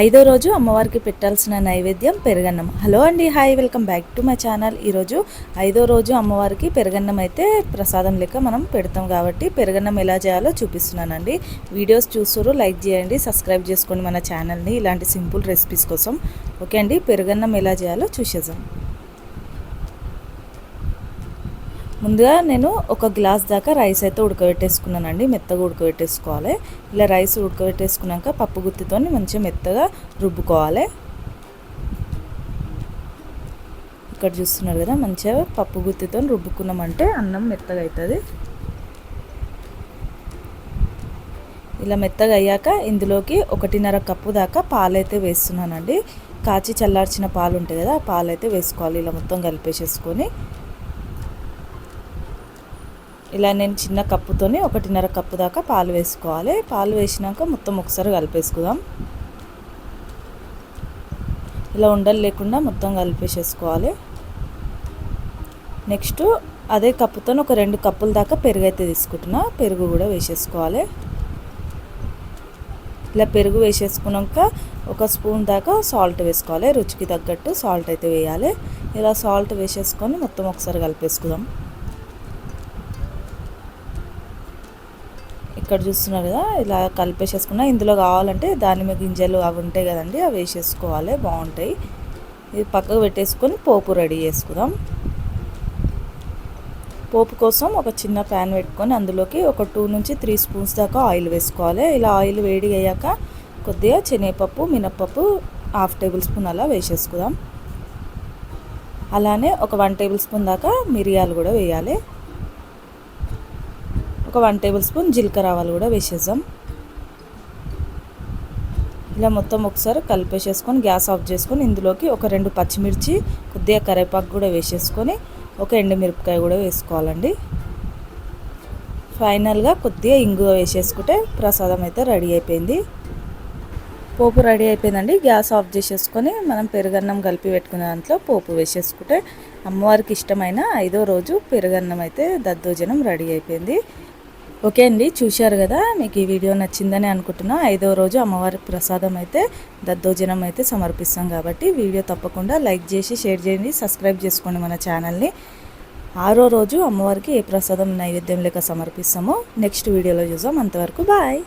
ఐదో రోజు అమ్మవారికి పెట్టాల్సిన నైవేద్యం పెరగన్నం. హలో అండి hi welcome back to my channel. ఈరోజు ఐదో రోజు అమ్మవారికి పెరగన్నం అయితే ప్రసాదం లెక్క మనం పెడతాం కాబట్టి పెరగన్నం ఎలా చేయాలో చూపిస్తున్నానండి. వీడియోస్ చూస్తారు లైక్ చేయండి సబ్స్క్రైబ్ చేసుకోండి మన ఛానల్ని ఇలాంటి సింపుల్ రెసిపీస్ కోసం. ఓకే అండి పెరగన్నం ఎలా చేయాలో చూసేద్దాం. ముందుగా నేను ఒక గ్లాస్ దాకా రైస్ అయితే ఉడకబెట్టేసుకున్నానండి మెత్తగా ఉడకబెట్టేసుకోవాలి. ఇలా రైస్ ఉడకబెట్టేసుకున్నాక పప్పు గుత్తితో మంచిగా మెత్తగా రుబ్బుకోవాలి. ఇక్కడ చూస్తున్నారు కదా మంచిగా పప్పు గుత్తితో రుబ్బుకున్నామంటే అన్నం మెత్తగా అవుతుంది ఇలా మెత్తగా అయ్యాక ఇందులోకి ఒకటిన్నర కప్పు దాకా పాలైతే వేస్తున్నానండి. కాచి చల్లార్చిన పాలు ఉంటాయి కదా ఆ పాలు అయితే వేసుకోవాలి. ఇలా మొత్తం కలిపేసేసుకొని ఇలా నేను చిన్న కప్పుతోని ఒకటిన్నర కప్పు దాకా పాలు వేసుకోవాలి. పాలు వేసినాక మొత్తం ఒకసారి కలిపేసుకుందాం. ఇలా ఉండలు లేకుండా మొత్తం కలిపేసేసుకోవాలి. నెక్స్ట్ అదే కప్పుతో ఒక రెండు కప్పుల దాకా పెరుగు అయితే తీసుకుంటున్నా. పెరుగు కూడా వేసేసుకోవాలి. ఇలా పెరుగు వేసేసుకున్నాక ఒక స్పూన్ దాకా సాల్ట్ వేసుకోవాలి. రుచికి తగ్గట్టు సాల్ట్ అయితే వేయాలి. ఇలా సాల్ట్ వేసేసుకొని మొత్తం ఒకసారి కలిపేసుకుందాం. ఇక్కడ చూస్తున్నారు కదా ఇలా కలిపేసేసుకున్నా. ఇందులో కావాలంటే దానిమ్మ గింజలు అవి ఉంటాయి కదండి అవి వేసేసుకోవాలి బాగుంటాయి. ఇది పక్కకు పెట్టేసుకొని పోపు రెడీ చేసుకుందాం. పోపు కోసం ఒక చిన్న ప్యాన్ పెట్టుకొని అందులోకి ఒక టూ నుంచి త్రీ స్పూన్స్ దాకా ఆయిల్ వేసుకోవాలి. ఇలా ఆయిల్ వేడి అయ్యాక కొద్దిగా శనగపప్పు మినప్పప్పు హాఫ్ టేబుల్ స్పూన్ అలా వేసేసుకుందాం. అలానే ఒక వన్ టేబుల్ స్పూన్ దాకా మిరియాలు కూడా వేయాలి. ఒక వన్ టేబుల్ స్పూన్ జీలకర్ర ఆవాలు కూడా వేసేద్దాం. ఇలా మొత్తం ఒకసారి కలిపేసేసుకొని గ్యాస్ ఆఫ్ చేసుకొని ఇందులోకి ఒక రెండు పచ్చిమిర్చి కొద్దిగా కరివేపాకు కూడా వేసేసుకొని ఒక ఎండుమిరపకాయ కూడా వేసుకోవాలండి. ఫైనల్గా కొద్దిగా ఇంగువ వేసేసుకుంటే ప్రసాదం అయితే రెడీ అయిపోయింది. పోపు రెడీ అయిపోయిందండి. గ్యాస్ ఆఫ్ చేసేసుకొని మనం పెరుగన్నం కలిపి పెట్టుకున్న దాంట్లో పోపు వేసేసుకుంటే అమ్మవారికి ఇష్టమైన ఐదో రోజు పెరుగన్నం అయితే దద్దోజనం రెడీ అయిపోయింది. ఓకే అండి చూశారు కదా మీకు ఈ వీడియో నచ్చిందని అనుకుంటున్నా. ఐదో రోజు అమ్మవారి ప్రసాదం అయితే దద్దోజనం అయితే సమర్పిస్తాం కాబట్టి వీడియో తప్పకుండా లైక్ చేసి షేర్ చేయండి సబ్స్క్రైబ్ చేసుకోండి మన ఛానల్ని. ఆరో రోజు అమ్మవారికి ఏ ప్రసాదం నైవేద్యం లేక సమర్పిస్తామో నెక్స్ట్ వీడియోలో చూసాం అంతవరకు బాయ్!